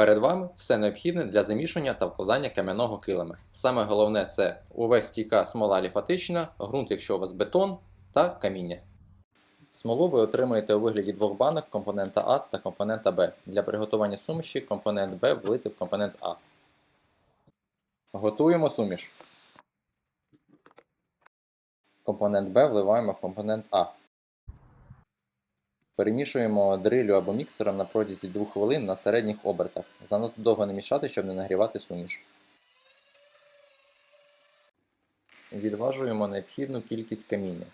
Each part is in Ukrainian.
Перед вами все необхідне для замішання та вкладання кам'яного килима. Саме головне це увесь стійка смола ліфатична, ґрунт, якщо у вас бетон, та каміння. Смолу ви отримаєте у вигляді двох банок компонента А та компонента Б. Для приготування суміші компонент Б влити в компонент А. Готуємо суміш. Компонент Б вливаємо в компонент А. Перемішуємо дрилю або міксером на протязі 2 хвилин на середніх обертах. Занадто довго не мішати, щоб не нагрівати суміш. Відважуємо необхідну кількість каміння.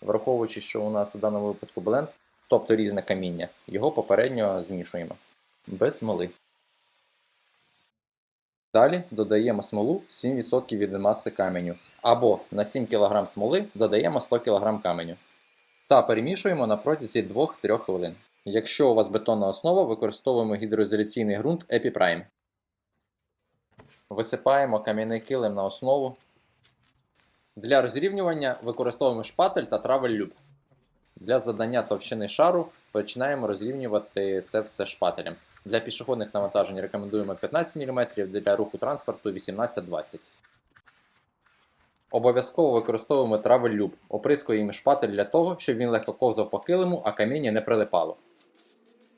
Враховуючи, що у нас у даному випадку бленд, тобто різне каміння, його попередньо змішуємо без смоли. Далі додаємо смолу 7% від маси каменю. Або на 7 кг смоли додаємо 100 кг каменю. Та перемішуємо на протязі 2-3 хвилин. Якщо у вас бетонна основа, використовуємо гідроізоляційний ґрунт EpiPrime. Висипаємо кам'яний килим на основу. Для розрівнювання використовуємо шпатель та травель люб. Для задання товщини шару починаємо розрівнювати це все шпателем. Для пішохідних навантажень рекомендуємо 15 мм, для руху транспорту 18-20 Обов'язково використовуємо травель люб, оприскуємо шпатель для того, щоб він легко ковзав по килиму, а каміння не прилипало.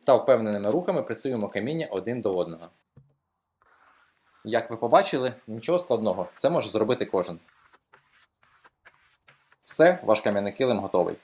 Та впевненими рухами присуємо каміння один до одного. Як ви побачили, нічого складного, це може зробити кожен. Все, ваш кам'яний килим готовий.